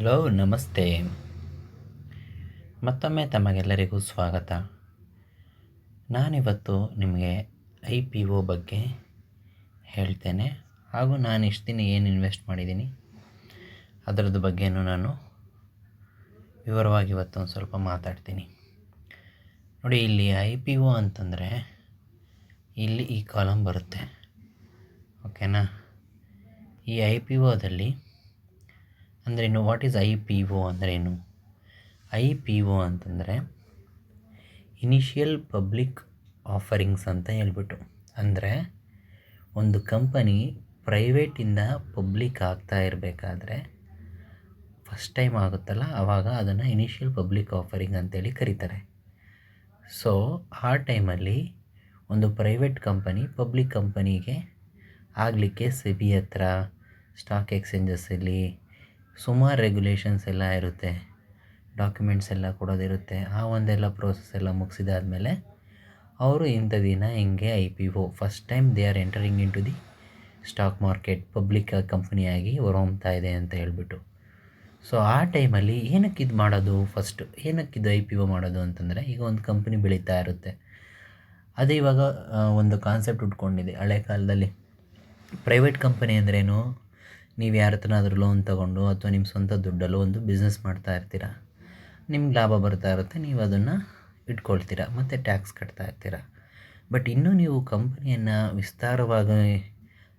Hello, ನಮಸ್ತೆ. ಮತ್ತೊಮ್ಮೆ ತಮಗೆಲ್ಲರಿಗೂ ಸ್ವಾಗತ. ನಾನಿವತ್ತು ನಿಮಗೆ ಐ ಪಿ ಒ ಬಗ್ಗೆ ಹೇಳ್ತೇನೆ. ಹಾಗೂ ನಾನು ಇಷ್ಟು ದಿನ ಏನು ಇನ್ವೆಸ್ಟ್ ಮಾಡಿದ್ದೀನಿ, ಅದರದ್ದು ಬಗ್ಗೆನೂ ನಾನು ವಿವರವಾಗಿ ಇವತ್ತು ಒಂದು ಸ್ವಲ್ಪ ಮಾತಾಡ್ತೀನಿ. ನೋಡಿ, ಇಲ್ಲಿ ಐ ಪಿ ಒ ಅಂತಂದರೆ ಇಲ್ಲಿ ಈ ಕಾಲಮ್ ಬರುತ್ತೆ. ಓಕೆನಾ ಈ ಐ ಪಿ ಒದಲ್ಲಿ ಅಂದ್ರೇನು what is I P O ಅಂದ್ರೇನು ಐ ಪಿ ಒ ಅಂತಂದರೆ ಇನಿಷಿಯಲ್ ಪಬ್ಲಿಕ್ ಆಫರಿಂಗ್ಸ್ ಅಂತ ಹೇಳ್ಬಿಟ್ಟು. ಅಂದರೆ ಒಂದು ಕಂಪನಿ ಪ್ರೈವೇಟಿಂದ ಪಬ್ಲಿಕ್ ಆಗ್ತಾ ಇರಬೇಕಾದ್ರೆ ಫಸ್ಟ್ ಟೈಮ್ ಆಗುತ್ತಲ್ಲ ಆವಾಗ ಅದನ್ನು ಇನಿಷಿಯಲ್ ಪಬ್ಲಿಕ್ ಆಫರಿಂಗ್ ಅಂತೇಳಿ ಕರೀತಾರೆ. ಸೊ ಆ ಟೈಮಲ್ಲಿ ಒಂದು ಪ್ರೈವೇಟ್ ಕಂಪನಿ ಪಬ್ಲಿಕ್ ಕಂಪನಿಗೆ ಆಗಲಿಕ್ಕೆ ಸೆಬಿ ಹತ್ರ ಸ್ಟಾಕ್ ಎಕ್ಸ್ಚೇಂಜಸ್ಸಲ್ಲಿ ಸುಮಾರು ರೆಗ್ಯುಲೇಷನ್ಸ್ ಎಲ್ಲ ಇರುತ್ತೆ ಡಾಕ್ಯುಮೆಂಟ್ಸ್ ಎಲ್ಲ ಕೊಡೋದಿರುತ್ತೆ. ಆ ಒಂದೆಲ್ಲ ಪ್ರೋಸೆಸ್ ಎಲ್ಲ ಮುಗಿಸಿದಾದ್ಮೇಲೆ ಅವರು ಇಂಥ ದಿನ ಹಿಂಗೆ I P O first time they are entering in to the stock market public ಕಂಪ್ನಿಯಾಗಿ ಹೊರಹೊಮ್ತಾ ಇದೆ ಅಂತ ಹೇಳ್ಬಿಟ್ಟು. ಸೊ ಆ ಟೈಮಲ್ಲಿ ಏನಕ್ಕೆ ಇದು ಮಾಡೋದು ಫಸ್ಟು ಏನಕ್ಕೆ ಇದು ಐ ಪಿ ಒ ಮಾಡೋದು ಅಂತಂದರೆ, ಈಗ ಒಂದು ಕಂಪ್ನಿ ಬೆಳೀತಾ ಇರುತ್ತೆ. ಅದೇ ಇವಾಗ ಒಂದು ಕಾನ್ಸೆಪ್ಟ್ ಉಟ್ಕೊಂಡಿದೆ. ಹಳೆ ಕಾಲದಲ್ಲಿ ಪ್ರೈವೇಟ್ ಕಂಪನಿ ಅಂದ್ರೇನು? ನೀವು ಯಾರ ಆದರೂ ಲೋನ್ ತಗೊಂಡು ಅಥವಾ ನಿಮ್ಮ ಸ್ವಂತ ದುಡ್ಡಲ್ಲೋ ಒಂದು ಬಿಸ್ನೆಸ್ ಮಾಡ್ತಾ ಇರ್ತೀರ? ನಿಮ್ಗೆ ಲಾಭ ಬರ್ತಾ ಇರುತ್ತೆ, ನೀವು ಅದನ್ನು ಇಟ್ಕೊಳ್ತೀರ, ಮತ್ತು ಟ್ಯಾಕ್ಸ್ ಕಟ್ತಾ ಇರ್ತೀರ. ಬಟ್ ಇನ್ನೂ ನೀವು ಕಂಪನಿಯನ್ನು ವಿಸ್ತಾರವಾಗಿ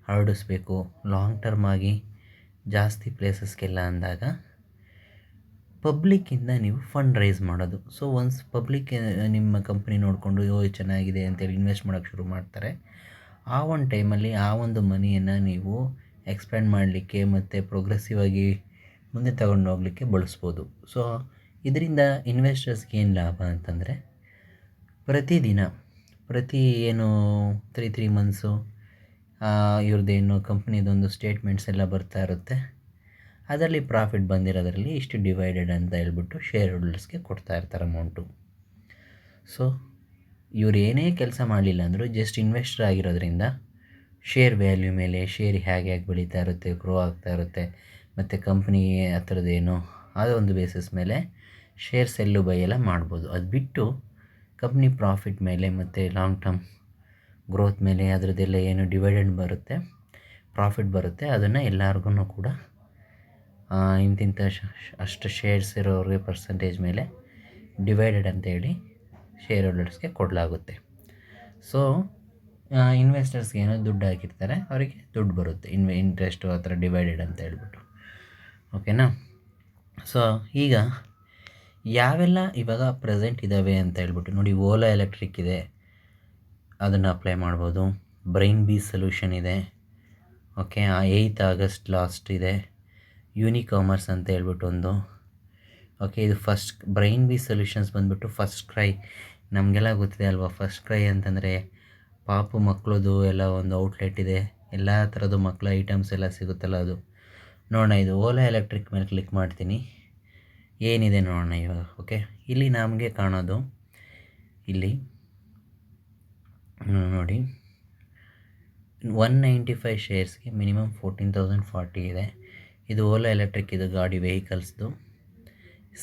ಹರಡಿಸ್ಬೇಕು ಲಾಂಗ್ ಟರ್ಮ್ ಆಗಿ ಜಾಸ್ತಿ ಪ್ಲೇಸಸ್ಗೆಲ್ಲ ಅಂದಾಗ ಪಬ್ಲಿಕ್ಕಿಂದ ನೀವು ಫಂಡ್ ರೈಸ್ ಮಾಡೋದು ಸೊ ಒನ್ಸ್ ಪಬ್ಲಿಕ್ ನಿಮ್ಮ ಕಂಪ್ನಿ ನೋಡಿಕೊಂಡು, ಯೋ ಚೆನ್ನಾಗಿದೆ ಅಂತೇಳಿ ಇನ್ವೆಸ್ಟ್ ಮಾಡೋಕ್ಕೆ ಶುರು ಮಾಡ್ತಾರೆ. ಆ ಒಂದು ಟೈಮಲ್ಲಿ ಆ ಒಂದು ಮನಿಯನ್ನು ನೀವು ಎಕ್ಸ್ಪ್ಯಾಂಡ್ ಮಾಡಲಿಕ್ಕೆ ಮತ್ತು ಪ್ರೋಗ್ರೆಸಿವ್ ಆಗಿ ಮುಂದೆ ತಗೊಂಡು ಹೋಗಲಿಕ್ಕೆ ಬಳಸ್ಬೋದು. ಸೊ ಇದರಿಂದ ಇನ್ವೆಸ್ಟರ್ಸ್ಗೆ ಏನು ಲಾಭ ಅಂತಂದರೆ, ಪ್ರತಿದಿನ, ಪ್ರತಿ ಏನು ತ್ರೀ ತ್ರೀ ಮಂತ್ಸು ಇವ್ರದ್ದೇನು ಕಂಪ್ನಿದೊಂದು ಸ್ಟೇಟ್ಮೆಂಟ್ಸ್ ಎಲ್ಲ ಬರ್ತಾ ಇರುತ್ತೆ. ಅದರಲ್ಲಿ ಪ್ರಾಫಿಟ್ ಬಂದಿರೋದರಲ್ಲಿ ಇಷ್ಟು ಡಿವೈಡೆಡ್ ಅಂತ ಹೇಳ್ಬಿಟ್ಟು ಶೇರ್ ಹೋಲ್ಡರ್ಸ್ಗೆ ಕೊಡ್ತಾ ಇರ್ತಾರೆ ಅಮೌಂಟು ಸೊ ಇವ್ರು ಏನೇ ಕೆಲಸ ಮಾಡಲಿಲ್ಲ ಅಂದರೂ ಜಸ್ಟ್ ಇನ್ವೆಸ್ಟರ್ ಆಗಿರೋದ್ರಿಂದ ಶೇರ್ ವ್ಯಾಲ್ಯೂ ಮೇಲೆ ಶೇರ್ ಹೇಗೆ ಹೇಗೆ ಬೆಳೀತಾ ಇರುತ್ತೆ ಗ್ರೋ ಆಗ್ತಾ ಇರುತ್ತೆ, ಮತ್ತು ಕಂಪ್ನಿ ಆ ಥರದ್ದೇನು ಯಾವುದೋ ಒಂದು ಬೇಸಿಸ್ ಮೇಲೆ ಶೇರ್ ಸೆಲ್ಲು ಬೈ ಎಲ್ಲ ಮಾಡ್ಬೋದು. ಅದು ಬಿಟ್ಟು ಕಂಪ್ನಿ ಪ್ರಾಫಿಟ್ ಮೇಲೆ ಮತ್ತು ಲಾಂಗ್ ಟರ್ಮ್ ಗ್ರೋತ್ ಮೇಲೆ ಅದರದ್ದೆಲ್ಲ ಏನು ಡಿವೈಡೆಂಡ್ ಬರುತ್ತೆ ಪ್ರಾಫಿಟ್ ಬರುತ್ತೆ, ಅದನ್ನು ಎಲ್ಲರಿಗೂ ಕೂಡ ಇಂತಿಂಥ ಅಷ್ಟು ಶೇರ್ಸ್ ಇರೋರಿಗೆ ಪರ್ಸಂಟೇಜ್ ಮೇಲೆ ಡಿವೈಡೆಡ್ ಅಂತೇಳಿ ಶೇರ್ ಹೋಲ್ಡರ್ಸ್ಗೆ ಕೊಡಲಾಗುತ್ತೆ. ಸೊ ಇನ್ವೆಸ್ಟರ್ಸ್ಗೆ ಏನೋ ದುಡ್ಡು ಹಾಕಿರ್ತಾರೆ, ಅವರಿಗೆ ದುಡ್ಡು ಬರುತ್ತೆ. ಇನ್ವೆ ಇಂಟ್ರೆಸ್ಟು ಆ ಥರ ಡಿವೈಡೆಡ್ ಅಂತ ಹೇಳ್ಬಿಟ್ಟು. ಓಕೆನಾ ಸೊ ಈಗ ಯಾವೆಲ್ಲ ಇವಾಗ ಪ್ರೆಸೆಂಟ್ ಇದ್ದಾವೆ ಅಂತ ಹೇಳ್ಬಿಟ್ಟು, ನೋಡಿ ಓಲಾ ಎಲೆಕ್ಟ್ರಿಕ್ ಇದೆ. ಅದನ್ನು ಅಪ್ಲೈ ಮಾಡ್ಬೋದು. ಬ್ರೈನ್ ಬಿ ಸೊಲ್ಯೂಷನ್ ಇದೆ. ಓಕೆ ಏಯ್ತ್ ಆಗಸ್ಟ್ ಲಾಸ್ಟ್ ಇದೆ. ಯೂನಿಕಾಮರ್ಸ್ ಅಂತ ಹೇಳ್ಬಿಟ್ಟು ಒಂದು. ಓಕೆ ಇದು ಫಸ್ಟ್ ಬ್ರೈನ್ ಬಿ ಸೊಲ್ಯೂಷನ್ಸ್ ಬಂದುಬಿಟ್ಟು ಫಸ್ಟ್ ಕ್ರೈ ನಮಗೆಲ್ಲ ಗೊತ್ತಿದೆ ಅಲ್ವಾ? ಫಸ್ಟ್ ಕ್ರೈ ಅಂತಂದರೆ ಪಾಪು ಮಕ್ಕಳದು ಎಲ್ಲ ಒಂದು ಔಟ್ಲೆಟ್ ಇದೆ. ಎಲ್ಲ ಥರದ್ದು ಮಕ್ಕಳ ಐಟಮ್ಸ್ ಎಲ್ಲ ಸಿಗುತ್ತಲ್ಲ ಅದು. ನೋಡೋಣ, ಇದು ಓಲಾ ಎಲೆಕ್ಟ್ರಿಕ್ ಮೇಲೆ ಕ್ಲಿಕ್ ಮಾಡ್ತೀನಿ. ಏನಿದೆ ನೋಡೋಣ ಇವಾಗ ಓಕೆ ಇಲ್ಲಿ ನಮಗೆ ಕಾಣೋದು, ಇಲ್ಲಿ ನೋಡಿ. ಒನ್ ನೈಂಟಿ ಫೈವ್ ಶೇರ್ಸ್ಗೆ ಮಿನಿಮಮ್ ಫೋರ್ಟೀನ್ ತೌಸಂಡ್ ಫಾರ್ಟಿ ಇದೆ. ಇದು ಓಲಾ ಎಲೆಕ್ಟ್ರಿಕ್ ಇದು ಗಾಡಿ ವೆಹಿಕಲ್ಸ್ದು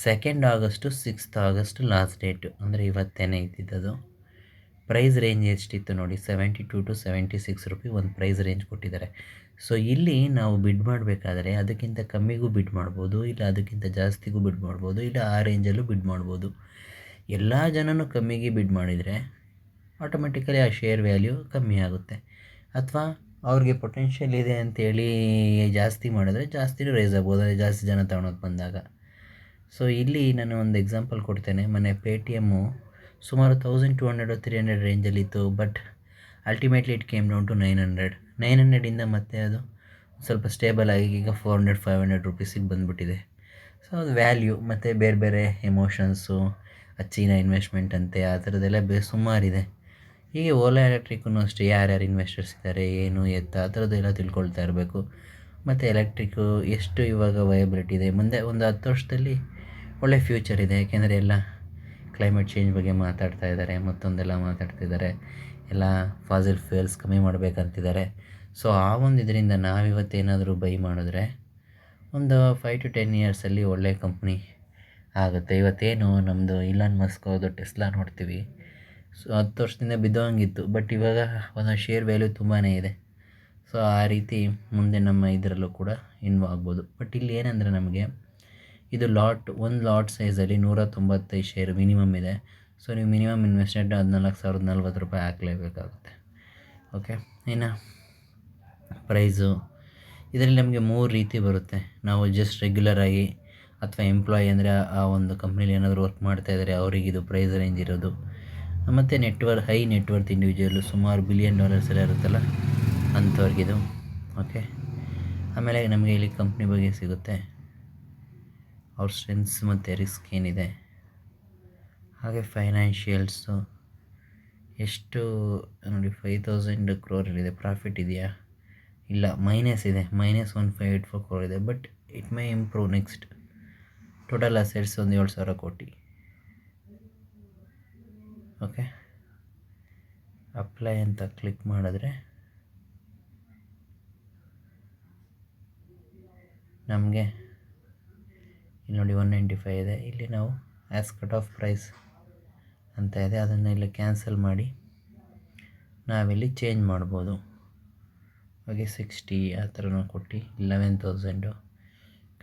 second August sixth August last date ಅಂದರೆ ಇವತ್ತೇನೆ ಇದ್ದಿದ್ದದು. ಪ್ರೈಸ್ ರೇಂಜ್ ಎಷ್ಟಿತ್ತು ನೋಡಿ seventy two to seventy six rupee ಒಂದು ಪ್ರೈಸ್ ರೇಂಜ್ ಕೊಟ್ಟಿದ್ದಾರೆ. ಸೊ ಇಲ್ಲಿ ನಾವು ಬಿಡ್ ಮಾಡಬೇಕಾದ್ರೆ ಅದಕ್ಕಿಂತ ಕಮ್ಮಿಗೂ ಬಿಡ್ ಮಾಡ್ಬೋದು, ಇಲ್ಲ ಅದಕ್ಕಿಂತ ಜಾಸ್ತಿಗೂ ಬಿಡ್ ಮಾಡ್ಬೋದು, ಇಲ್ಲ ಆ ರೇಂಜಲ್ಲೂ ಬಿಡ್ ಮಾಡ್ಬೋದು. ಎಲ್ಲ ಜನನೂ ಕಮ್ಮಿಗೆ ಬಿಡ್ ಮಾಡಿದರೆ ಆಟೋಮೆಟಿಕಲಿ ಆ ಶೇರ್ ವ್ಯಾಲ್ಯೂ ಕಮ್ಮಿ ಆಗುತ್ತೆ. ಅಥವಾ ಅವ್ರಿಗೆ ಪೊಟೆನ್ಷಿಯಲ್ ಇದೆ ಅಂತೇಳಿ ಜಾಸ್ತಿ ಮಾಡಿದ್ರೆ ಜಾಸ್ತಿನೂ ರೈಸ್ ಆಗ್ಬೋದು, ಅದೇ ಜಾಸ್ತಿ ಜನ ತಗೊಳಕ್ಕೆ ಬಂದಾಗ. ಸೊ ಇಲ್ಲಿ ನಾನು ಒಂದು ಎಕ್ಸಾಂಪಲ್ ಕೊಡ್ತೇನೆ. ಮೊನ್ನೆ ಪೇ ಟಿ ಎಮ್ಮು ಸುಮಾರು thousand two hundred three hundred ರೇಂಜಲ್ಲಿತ್ತು but ultimately it came down to nine hundred nine ಹಂಡ್ರೆಡಿಂದ ಮತ್ತೆ ಅದು ಸ್ವಲ್ಪ ಸ್ಟೇಬಲ್ ಆಗಿ ಈಗ ಫೋರ್ ಹಂಡ್ರೆಡ್ ಫೈವ್ ಹಂಡ್ರೆಡ್ ರುಪೀಸಿಗೆ ಬಂದುಬಿಟ್ಟಿದೆ. ಸೊ ಅದು ವ್ಯಾಲ್ಯೂ ಮತ್ತು ಬೇರೆ ಬೇರೆ ಎಮೋಷನ್ಸು ಅಚ್ಚಿನ ಇನ್ವೆಸ್ಟ್ಮೆಂಟ್ ಅಂತೆ, ಆ ಥರದ್ದೆಲ್ಲ ಬೇ, ಸುಮಾರಿದೆ. ಹೀಗೆ ಓಲಾ ಎಲೆಕ್ಟ್ರಿಕ್ಕೂ ಅಷ್ಟೇ, ಯಾರ್ಯಾರು ಇನ್ವೆಸ್ಟರ್ಸ್ ಇದ್ದಾರೆ, ಏನು, ಎತ್ತ, ಆ ಥರದ್ದೆಲ್ಲ ತಿಳ್ಕೊಳ್ತಾ ಇರಬೇಕು. ಮತ್ತು ಎಲೆಕ್ಟ್ರಿಕ್ಕು ಎಷ್ಟು ಇವಾಗ ವಯಬಿಲಿಟಿ ಇದೆ? ಮುಂದೆ ಒಂದು ಹತ್ತು ವರ್ಷದಲ್ಲಿ ಒಳ್ಳೆ ಫ್ಯೂಚರ್ ಇದೆ, ಯಾಕೆಂದರೆ ಎಲ್ಲ ಕ್ಲೈಮೇಟ್ ಚೇಂಜ್ ಬಗ್ಗೆ ಮಾತಾಡ್ತಾ ಇದ್ದಾರೆ, ಮತ್ತೊಂದೆಲ್ಲ ಮಾತಾಡ್ತಿದ್ದಾರೆ ಎಲ್ಲ ಫಾಸಿಲ್ ಫ್ಯೂಯಲ್ಸ್ ಕಮ್ಮಿ ಮಾಡಬೇಕಂತಿದ್ದಾರೆ. ಸೊ ಆ ಒಂದು ಇದರಿಂದ ನಾವಿವತ್ತೇನಾದರೂ ಬೈ ಮಾಡಿದ್ರೆ ಒಂದು ಫೈವ್ ಟು ಟೆನ್ ಇಯರ್ಸಲ್ಲಿ ಒಳ್ಳೆಯ ಕಂಪ್ನಿ ಆಗುತ್ತೆ. ಇವತ್ತೇನು ನಮ್ಮದು ಇಲಾನ್ ಮಸ್ಕ್ ಅವ್ರದ್ದು ಟೆಸ್ಲಾ ನೋಡ್ತೀವಿ. ಸೊ ಹತ್ತು ವರ್ಷದಿಂದ ಬಿದ್ದೋಂಗಿತ್ತು ಬಟ್ ಇವಾಗ ಒಂದು ಶೇರ್ ವ್ಯಾಲ್ಯೂ ತುಂಬಾ ಇದೆ. ಸೊ ಆ ರೀತಿ ಮುಂದೆ ನಮ್ಮ ಇದರಲ್ಲೂ ಕೂಡ ಇನ್ವಾಲ್ವ್ ಆಗ್ಬೋದು. ಬಟ್ ಇಲ್ಲಿ ಏನಂದರೆ ನಮಗೆ ಇದು ಲಾಟ್ ಒಂದು ಲಾಟ್ ಸೈಜಲ್ಲಿ ನೂರ ತೊಂಬತ್ತೈದು ಶೇರ್ ಮಿನಿಮಮ್ ಇದೆ. ಸೊ ನೀವು ಮಿನಿಮಮ್ ಇನ್ವೆಸ್ಟ್ಮೆಂಟ್ ಹದಿನಾಲ್ಕು ಸಾವಿರದ ನಲ್ವತ್ತು ರೂಪಾಯಿ ಹಾಕಲೇಬೇಕಾಗುತ್ತೆ. ಓಕೆ ಇನ್ನು ಪ್ರೈಸು ಇದರಲ್ಲಿ ನಮಗೆ ಮೂರು ರೀತಿ ಬರುತ್ತೆ. ನಾವು ಜಸ್ಟ್ ರೆಗ್ಯುಲರಾಗಿ ಅಥವಾ ಎಂಪ್ಲಾಯಿ ಅಂದರೆ ಆ ಒಂದು ಕಂಪ್ನೀಲಿ ಏನಾದರೂ ವರ್ಕ್ ಮಾಡ್ತಾ ಇದ್ದಾರೆ ಅವರಿಗೆ ಇದು ಪ್ರೈಸ್ ರೇಂಜ್ ಇರೋದು. ಮತ್ತು ನೆಟ್ವರ್ಕ್ ಹೈ ನೆಟ್ವರ್ಕ್ ಇಂಡಿವಿಜುವಲ್ ಸುಮಾರು ಬಿಲಿಯನ್ ಡಾಲರ್ಸ್ ಎಲ್ಲ ಇರುತ್ತಲ್ಲ ಅಂಥವ್ರಿಗಿದು. ಓಕೆ ಆಮೇಲೆ ನಮಗೆ ಇಲ್ಲಿ ಕಂಪ್ನಿ ಬಗ್ಗೆ ಸಿಗುತ್ತೆ. ಅವ್ರ ಸ್ಟ್ರೆಂತ್ಸ್ ಮತ್ತು ರಿಸ್ಕ್ ಏನಿದೆ? ಹಾಗೆ ಫೈನಾನ್ಷಿಯಲ್ಸು ಎಷ್ಟು, ನೋಡಿ ಫೈವ್ ತೌಸಂಡ್ ಕ್ರೋರಲ್ಲಿದೆ ಪ್ರಾಫಿಟ್ ಇದೆಯಾ? ಇಲ್ಲ ಮೈನಸ್ ಇದೆ. Minus one five eight four crore ಇದೆ. But it may improve next total assets ಒಂದು ಏಳು ಸಾವಿರ ಕೋಟಿ. ಓಕೆ ಅಪ್ಲೈ ಅಂತ ಕ್ಲಿಕ್ ಮಾಡಿದ್ರೆ ನಮಗೆ ಇಲ್ಲಿ ನೋಡಿ ಒನ್ ನೈಂಟಿ ಫೈವ್ ಇದೆ. ಇಲ್ಲಿ ನಾವು ಆ್ಯಸ್ ಕಟ್ ಆಫ್ ಪ್ರೈಸ್ ಅಂತ ಇದೆ. ಅದನ್ನು ಇಲ್ಲಿ ಕ್ಯಾನ್ಸಲ್ ಮಾಡಿ ನಾವಿಲ್ಲಿ ಚೇಂಜ್ ಮಾಡ್ಬೋದು. ಹಾಗೆ ಸಿಕ್ಸ್ಟಿ ಆ ಥರನೂ ಕೊಟ್ಟು ಲೆವೆನ್ ತೌಸಂಡು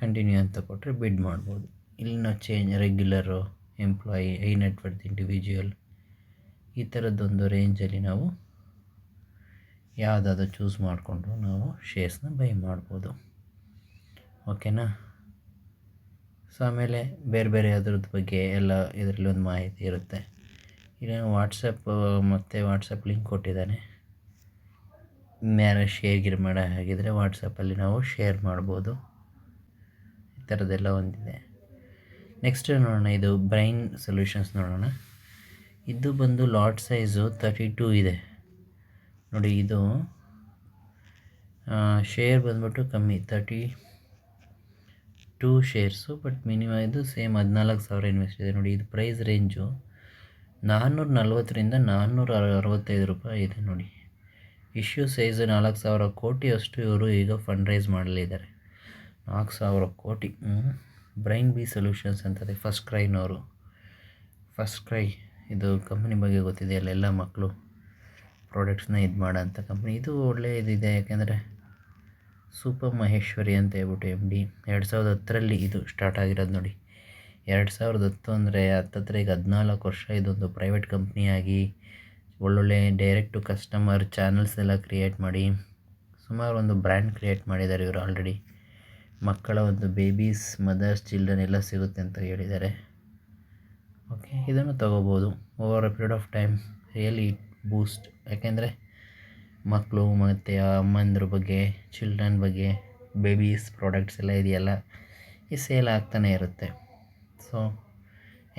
ಕಂಟಿನ್ಯೂ ಅಂತ ಕೊಟ್ಟರೆ ಬಿಡ್ ಮಾಡ್ಬೋದು. ಇಲ್ಲಿ ನಾವು change regular employee high net worth individual ಈ ಥರದ್ದೊಂದು ರೇಂಜಲ್ಲಿ ನಾವು ಯಾವುದಾದ್ರು ಚೂಸ್ ಮಾಡಿಕೊಂಡು ನಾವು ಶೇರ್ಸ್ನ ಬೈ ಮಾಡ್ಬೋದು. ಓಕೆನಾ ಸೊ ಆಮೇಲೆ ಬೇರೆ ಬೇರೆ ಅದ್ರದ್ದು ಬಗ್ಗೆ ಎಲ್ಲ ಇದರಲ್ಲಿ ಒಂದು ಮಾಹಿತಿ ಇರುತ್ತೆ. ಇನ್ನೇನು ವಾಟ್ಸಪ್ ಮತ್ತು ವಾಟ್ಸಪ್ ಲಿಂಕ್ ಕೊಟ್ಟಿದ್ದಾನೆ. ಯಾರು ಶೇರ್ ಗಿರ್ ಮಾಡೋ ಹಾಗಿದ್ರೆ ವಾಟ್ಸಪ್ಪಲ್ಲಿ ನಾವು ಶೇರ್ ಮಾಡ್ಬೋದು. ಈ ಥರದ್ದೆಲ್ಲ ಒಂದಿದೆ. ನೆಕ್ಸ್ಟ್ ನೋಡೋಣ, ಇದು ಬ್ರೈನ್ ಸೊಲ್ಯೂಷನ್ಸ್ ನೋಡೋಣ. ಇದು ಬಂದು ಲಾಟ್ ಸೈಜು ತರ್ಟಿ ಟೂ ಇದೆ. ನೋಡಿ ಇದು ಶೇರ್ ಬಂದ್ಬಿಟ್ಟು ಕಮ್ಮಿ thirty two shares, but minimum ಇದು ಸೇಮ್ ಹದಿನಾಲ್ಕು ಸಾವಿರ ಇನ್ವೆಸ್ಟ್ ಇದೆ ನೋಡಿ, ಇದು ಪ್ರೈಸ್ ರೇಂಜು ನಾನ್ನೂರ ನಲ್ವತ್ತರಿಂದ ನಾನ್ನೂರ ಅರವತ್ತೈದು ರೂಪಾಯಿ ಇದೆ ನೋಡಿ. ಇಶ್ಯೂ ಸೈಜು ನಾಲ್ಕು ಸಾವಿರ ಕೋಟಿಯಷ್ಟು ಇವರು ಈಗ ಫಂಡ್ ರೈಸ್ ಮಾಡಲಿದ್ದಾರೆ. ನಾಲ್ಕು ಸಾವಿರ ಕೋಟಿ ಬ್ರೈನ್ ಬಿ ಸೊಲ್ಯೂಷನ್ಸ್ ಅಂತದೆ, ಫಸ್ಟ್ ಕ್ರೈನವರು ಫಸ್ಟ್ ಕ್ರೈ, ಇದು ಕಂಪ್ನಿ ಬಗ್ಗೆ ಗೊತ್ತಿದೆ ಅಲ್ಲೆಲ್ಲ ಮಕ್ಕಳು ಪ್ರಾಡಕ್ಟ್ಸ್ನ ಇದು ಮಾಡೋಂಥ ಕಂಪ್ನಿ. ಇದು ಒಳ್ಳೆಯದಿದೆ, ಯಾಕೆಂದರೆ ಸೂಪರ್ ಮಹೇಶ್ವರಿ ಅಂತ ಹೇಳ್ಬಿಟ್ಟು ಎಂ ಡಿ ಎರಡು ಸಾವಿರದ ಹತ್ತರಲ್ಲಿ ಇದು ಸ್ಟಾರ್ಟ್ ಆಗಿರೋದು ನೋಡಿ. ಎರಡು ಸಾವಿರದ ಹತ್ತು ಅಂದರೆ ಹತ್ತತ್ರ ಈಗ ಹದಿನಾಲ್ಕು ವರ್ಷ ಇದೊಂದು ಪ್ರೈವೇಟ್ ಕಂಪ್ನಿಯಾಗಿ ಒಳ್ಳೊಳ್ಳೆ ಡೈರೆಕ್ಟ್ ಕಸ್ಟಮರ್ ಚಾನಲ್ಸ್ ಎಲ್ಲ ಕ್ರಿಯೇಟ್ ಮಾಡಿ ಸುಮಾರು ಒಂದು ಬ್ರ್ಯಾಂಡ್ ಕ್ರಿಯೇಟ್ ಮಾಡಿದ್ದಾರೆ ಇವರು ಆಲ್ರೆಡಿ ಮಕ್ಕಳ ಒಂದು ಬೇಬೀಸ್ ಮದರ್ಸ್ ಚಿಲ್ಡ್ರನ್ ಎಲ್ಲ ಸಿಗುತ್ತೆ ಅಂತ ಹೇಳಿದ್ದಾರೆ. ಓಕೆ ಇದನ್ನು ತಗೋಬೋದು. Over a period of time really boost ಯಾಕೆಂದರೆ ಮಕ್ಕಳು ಮತ್ತು ಅಮ್ಮಂದ್ರ ಬಗ್ಗೆ ಚಿಲ್ಡ್ರನ್ ಬಗ್ಗೆ ಬೇಬೀಸ್ ಪ್ರಾಡಕ್ಟ್ಸ್ ಎಲ್ಲ ಇದೆಯಲ್ಲ, ಈ ಸೇಲ್ ಆಗ್ತಾನೆ ಇರುತ್ತೆ. So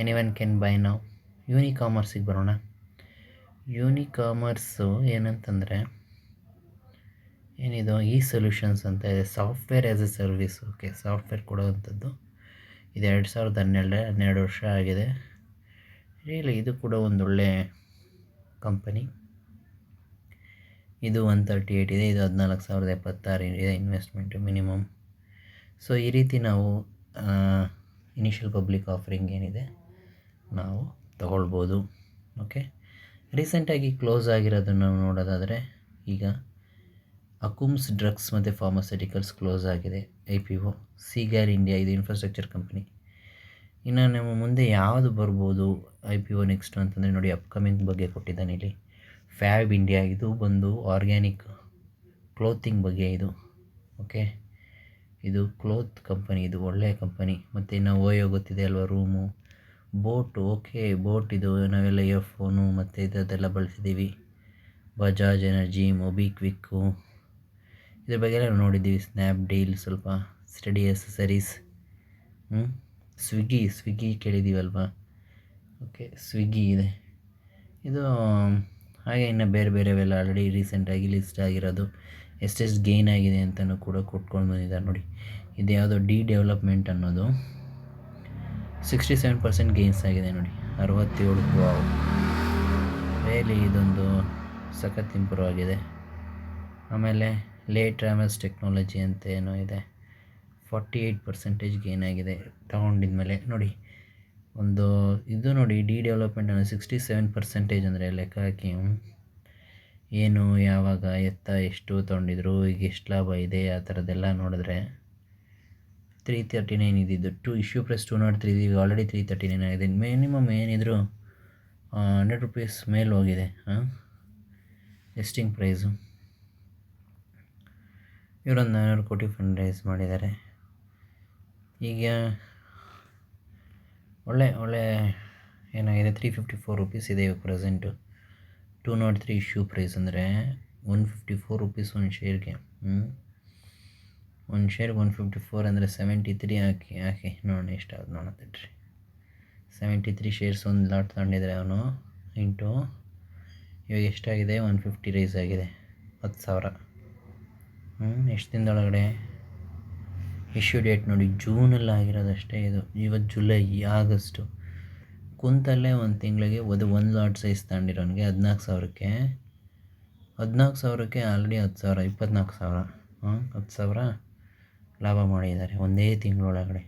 any one can buy ನಾವು ಯೂನಿ ಕಾಮರ್ಸಿಗೆ ಬರೋಣ. ಯೂನಿ ಕಾಮರ್ಸು ಏನಂತಂದರೆ, ಏನಿದು, ಈ ಸೊಲ್ಯೂಷನ್ಸ್ ಅಂತ ಇದೆ. Software as a service okay software ಕೊಡುವಂಥದ್ದು. ಇದು ಎರಡು ಸಾವಿರದ ಹನ್ನೆರಡು ಹನ್ನೆರಡು ವರ್ಷ ಆಗಿದೆ. ರಿಯಲಿ ಇದು ಕೂಡ ಒಂದೊಳ್ಳೆ ಕಂಪನಿ ಇದು ಒನ್ ತರ್ಟಿ ಏಯ್ಟ್ ಇದೆ, ಇದು ಹದಿನಾಲ್ಕು ಸಾವಿರದ ಎಪ್ಪತ್ತಾರು, ಇದೆ ಇನ್ವೆಸ್ಟ್ಮೆಂಟು ಮಿನಿಮಮ್ ಸೊ ಈ ರೀತಿ ನಾವು ಇನಿಷಿಯಲ್ ಪಬ್ಲಿಕ್ ಆಫರಿಂಗ್ ಏನಿದೆ, ನಾವು ತಗೊಳ್ಬೋದು. ಓಕೆ ರೀಸೆಂಟಾಗಿ ಕ್ಲೋಸ್ ಆಗಿರೋದನ್ನು ನಾವು ನೋಡೋದಾದರೆ, ಈಗ ಅಕುಮ್ಸ್ ಡ್ರಗ್ಸ್ ಮತ್ತು ಫಾರ್ಮಸ್ಯೂಟಿಕಲ್ಸ್ ಕ್ಲೋಸ್ ಆಗಿದೆ I P O Ceigall India ಇದು ಇನ್ಫ್ರಾಸ್ಟ್ರಕ್ಚರ್ ಕಂಪ್ನಿ ಇನ್ನು ನಮ್ಮ ಮುಂದೆ ಯಾವುದು ಬರ್ಬೋದು ಐ ಪಿ ಒ ನೆಕ್ಸ್ಟು ಅಂತಂದರೆ ನೋಡಿ ಅಪ್ಕಮಿಂಗ್ ಬಗ್ಗೆ ಕೊಟ್ಟಿದ್ದಾನೆ ಇಲ್ಲಿ. ಫ್ಯಾಬ್ ಇಂಡಿಯಾ ಇದು ಬಂದು ಆರ್ಗ್ಯಾನಿಕ್ ಕ್ಲೋತಿಂಗ್ ಬಗ್ಗೆ ಇದು ಓಕೆ ಇದು ಕ್ಲೋತ್ ಕಂಪನಿ ಇದು ಒಳ್ಳೆಯ ಕಂಪನಿ ಮತ್ತು ಇನ್ನು ಓಯೋ ಗೊತ್ತಿದೆ ಅಲ್ವಾ ರೂಮು ಬೋಟ್ ಓಕೆ ಬೋಟ್ ಇದು ನಾವೆಲ್ಲ ಇಯರ್ಫೋನು ಮತ್ತು ಇದರದ್ದೆಲ್ಲ ಬಳಸಿದ್ದೀವಿ. ಬಜಾಜ್ ಎನರ್ಜಿ ಮೊಬಿಕ್ವಿಕ್ಕು ಇದ್ರ ಬಗ್ಗೆ ಎಲ್ಲ ನೋಡಿದ್ದೀವಿ ಸ್ನ್ಯಾಪ್ಡೀಲ್ ಸ್ವಲ್ಪ ಸ್ಟಡಿ ಎಸಸರೀಸ್ ಹ್ಞೂ ಸ್ವಿಗ್ಗಿ ಸ್ವಿಗ್ಗಿ ಕೇಳಿದ್ದೀವಲ್ವಾ? ಓಕೆ ಸ್ವಿಗ್ಗಿ ಇದೆ. ಇದು ಹಾಗೆ ಇನ್ನು ಬೇರೆ ಬೇರೆವೆಲ್ಲ ಆಲ್ರೆಡಿ ರೀಸೆಂಟಾಗಿ ಲಿಸ್ಟ್ ಆಗಿರೋದು ಎಷ್ಟೆಷ್ಟು ಗೇನ್ ಆಗಿದೆ ಅಂತಲೂ ಕೂಡ ಕೊಟ್ಕೊಂಡು ಬಂದಿದ್ದಾರೆ ನೋಡಿ. ಇದು ಯಾವುದೋ ಡಿ ಡೆವಲಪ್ಮೆಂಟ್ ಅನ್ನೋದು. ಸಿಕ್ಸ್ಟಿ ಸೆವೆನ್ ಪರ್ಸೆಂಟ್ ಗೇನ್ಸ್ ಆಗಿದೆ ನೋಡಿ. ಅರವತ್ತೇಳು ವಾವ್ ರಿಯಲಿ ಇದೊಂದು ಸಖತ್ ಇಂಪ್ರೂವ್ ಆಗಿದೆ. ಆಮೇಲೆ ಲೇಟ್ ಟ್ರಾವೆಲ್ಸ್ ಟೆಕ್ನಾಲಜಿ ಅಂತ ಏನೋ ಇದೆ. ಫಾರ್ಟಿ ಏಯ್ಟ್ ಪರ್ಸೆಂಟೇಜ್ ಗೇನ್ ಆಗಿದೆ. ತಗೊಂಡಿದ್ಮೇಲೆ ನೋಡಿ. ಒಂದು ಇದು ನೋಡಿ ಡಿ ಡೆವಲಪ್ಮೆಂಟ್ ಅಂದರೆ ಸಿಕ್ಸ್ಟಿ ಸೆವೆನ್ ಪರ್ಸೆಂಟೇಜ್ ಅಂದರೆ ಲೆಕ್ಕ ಹಾಕಿ. ಏನು, ಯಾವಾಗ ಎತ್ತ, ಎಷ್ಟು ತೊಗೊಂಡಿದ್ರು, ಈಗ ಎಷ್ಟು ಲಾಭ ಇದೆ, ಆ ಥರದ್ದೆಲ್ಲ ನೋಡಿದ್ರೆ ತ್ರೀ ತರ್ಟಿ ನೈನ್ ಇದ್ದಿದ್ದು. To issue price two nought three ಈಗ ಆಲ್ರೆಡಿ ತ್ರೀ ತರ್ಟಿ ನೈನ್ ಆಗಿದೆ. ಮಿನಿಮಮ್ ಏನಿದ್ರು ಹಂಡ್ರೆಡ್ ರುಪೀಸ್ ಮೇಲೆ ಹೋಗಿದೆ ಹಾಂ ಎಸ್ಟಿಂಗ್ ಪ್ರೈಸು ಇವರೊಂದು ನಾನ್ನೂರು ಕೋಟಿ ಫಂಡ್ ರೈಸ್ ಮಾಡಿದ್ದಾರೆ. ಈಗ ಒಳ್ಳೆ ಒಳ್ಳೆ ಏನಾಗಿದೆ ತ್ರೀ ಫಿಫ್ಟಿ ಫೋರ್ ರುಪೀಸ್ ಇದೆ ಇವಾಗ present two nought three issue price ಅಂದರೆ ಒನ್ ಫಿಫ್ಟಿ ಫೋರ್ ರುಪೀಸ್ ಒಂದು ಶೇರ್ಗೆ ಒಂದು ಶೇರ್ಗೆ ಒನ್ ಫಿಫ್ಟಿ ಫೋರ್ ಅಂದರೆ ಸೆವೆಂಟಿ ತ್ರೀ ಹಾಕಿ ಹಾಕಿ ನೋಡೋಣ ಎಷ್ಟಾಗುತ್ತೆ ನೋಡತ್ತಿಟ್ರಿ ಸೆವೆಂಟಿ ತ್ರೀ ಶೇರ್ಸ್ ಒಂದು ಲಾಟ್ ತಗೊಂಡಿದ್ರೆ ಅವನು. ಇಂಟು ಇವಾಗ ಎಷ್ಟಾಗಿದೆ? ಒನ್ ಫಿಫ್ಟಿ ರೈಸ್ ಆಗಿದೆ. ಹತ್ತು ಸಾವಿರ. ಹ್ಞೂ ಎಷ್ಟು ದಿನದೊಳಗಡೆ? ಇಶ್ಯೂ ಡೇಟ್ ನೋಡಿ ಜೂನಲ್ಲಿ ಆಗಿರೋದಷ್ಟೇ ಇದು. ಇವತ್ತು ಜುಲೈ ಆಗಸ್ಟು ಕುಂತಲ್ಲೇ ಒಂದು ತಿಂಗಳಿಗೆ ಅದು ಒಂದು ಲಾಟ್ ಸೈಜ್ ತಗೊಂಡಿರೋನಿಗೆ ಹದಿನಾಲ್ಕು ಸಾವಿರಕ್ಕೆ. ಹದಿನಾಲ್ಕು ಸಾವಿರಕ್ಕೆ ಆಲ್ರೆಡಿ ಹತ್ತು ಸಾವಿರ, ಇಪ್ಪತ್ನಾಲ್ಕು ಸಾವಿರ. ಹಾಂ ಹತ್ತು ಸಾವಿರ ಲಾಭ ಮಾಡಿದ್ದಾರೆ ಒಂದೇ ತಿಂಗಳೊಳಗಡೆ.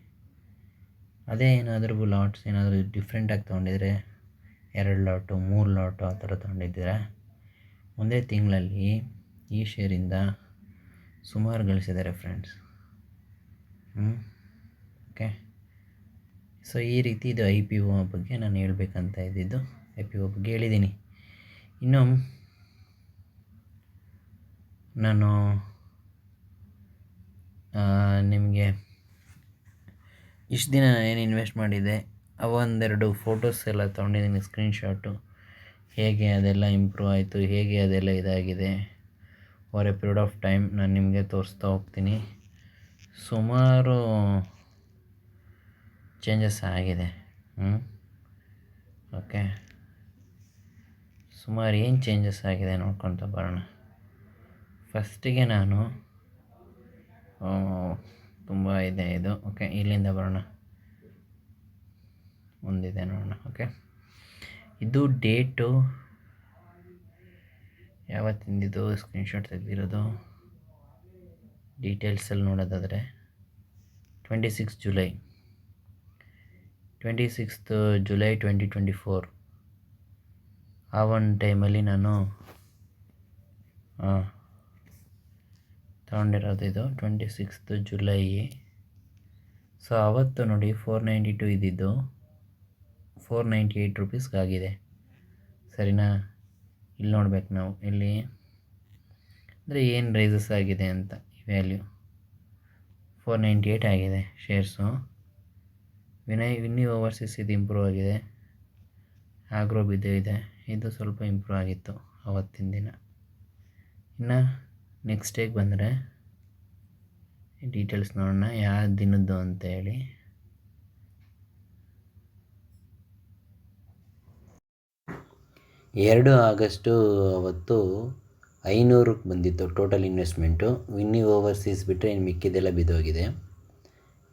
ಅದೇ ಏನಾದರೂ ಲಾಟ್ಸ್ ಏನಾದರೂ ಡಿಫ್ರೆಂಟಾಗಿ ತೊಗೊಂಡಿದ್ರೆ, ಎರಡು ಲಾಟು ಮೂರು ಲಾಟು ಆ ಥರ ತೊಗೊಂಡಿದ್ದೀರ? ಒಂದೇ ತಿಂಗಳಲ್ಲಿ ಈ ಶೇರಿಂದ ಸುಮಾರು ಗಳಿಸಿದ್ದಾರೆ ಫ್ರೆಂಡ್ಸ್ ಓಕೆ ಸೊ ಈ ರೀತಿ ಇದು ಐ ಪಿ ಒ ಬಗ್ಗೆ ನಾನು ಹೇಳಬೇಕಂತ ಇದ್ದಿದ್ದು ಐ ಪಿ ಒ ಬಗ್ಗೆ ಹೇಳಿದ್ದೀನಿ. ಇನ್ನು, ನಾನು ನಿಮಗೆ ಇಷ್ಟು ದಿನ ಏನು ಇನ್ವೆಸ್ಟ್ ಮಾಡಿದ್ದೆ, ಅವೊಂದೆರಡು ಫೋಟೋಸ್ ಎಲ್ಲ ತೊಗೊಂಡಿದ್ದೀನಿ ಸ್ಕ್ರೀನ್ಶಾಟು ಹೇಗೆ ಅದೆಲ್ಲ ಇಂಪ್ರೂವ್ ಆಯಿತು, ಹೇಗೆ ಅದೆಲ್ಲ ಇದಾಗಿದೆ over a period of time ನಾನು ನಿಮಗೆ ತೋರಿಸ್ತಾ ಹೋಗ್ತೀನಿ. ಸುಮಾರು ಚೇಂಜಸ್ ಆಗಿದೆ. ಹ್ಞೂ ಓಕೆ ಸುಮಾರು ಏನು ಚೇಂಜಸ್ ಆಗಿದೆ ನೋಡ್ಕೊತ ಬರೋಣ. ಫಸ್ಟಿಗೆ ನಾನು ತುಂಬ ಇದೆ ಇದು. ಓಕೆ ಇಲ್ಲಿಂದ ಬರೋಣ. ಒಂದಿದೆ ನೋಡೋಣ. ಓಕೆ ಇದು ಡೇಟು ಯಾವತ್ತಿಂದಿದ್ದು ಸ್ಕ್ರೀನ್ಶಾಟ್ ತೆಗೆದಿರೋದು? ಡೀಟೇಲ್ಸಲ್ಲಿ ನೋಡೋದಾದರೆ twenty six July twenty sixth July twenty twenty four ಆ ಒಂದು ಟೈಮಲ್ಲಿ ನಾನು ತೊಗೊಂಡಿರೋದು ಇದು ಟ್ವೆಂಟಿ ಸಿಕ್ಸ್ತ್ ಜುಲೈ ಸೊ ಅವತ್ತು ನೋಡಿ ಫೋರ್ ನೈಂಟಿ ಟು ಇದ್ದಿದ್ದು ಫೋರ್ ನೈಂಟಿ ಏಯ್ಟ್ ರುಪೀಸ್ಗಾಗಿದೆ ಸರಿನಾ? ಇಲ್ಲಿ ನೋಡ್ಬೇಕು ನಾವು. ಇಲ್ಲಿ, ಅಂದರೆ ಏನು ರೈಸಸ್ ಆಗಿದೆ ಅಂತ. ವ್ಯಾಲ್ಯೂ ಫೋರ್ ನೈಂಟಿ ಏಯ್ಟ್ ಆಗಿದೆ ಶೇರ್ಸು ವಿನಯ್ ವಿನ್ನಿ ಓವರ್ಸೀಸ್ ಇದು ಇಂಪ್ರೂವ್ ಆಗಿದೆ. ಆಗ್ರೋ ಬಿದ್ದು ಇದೆ. ಇದು ಸ್ವಲ್ಪ ಇಂಪ್ರೂವ್ ಆಗಿತ್ತು ಅವತ್ತಿನ ದಿನ. ಇನ್ನು ನೆಕ್ಸ್ಟ್ ಡೇಗೆ ಬಂದರೆ ಡೀಟೇಲ್ಸ್ ನೋಡೋಣ. ಯಾವ ದಿನದ್ದು ಅಂತೇಳಿ ಎರಡು ಆಗಸ್ಟು ಅವತ್ತು ಐನೂರಕ್ಕೆ ಬಂದಿತ್ತು ಟೋಟಲ್ ಇನ್ವೆಸ್ಟ್ಮೆಂಟು ವಿನ್ನಿ ಓವರ್ಸೀಸ್ ಬಿಟ್ಟರೆ ಇನ್ನು ಮಿಕ್ಕಿದೆಲ್ಲ ಬಿದ್ದೋಗಿದೆ.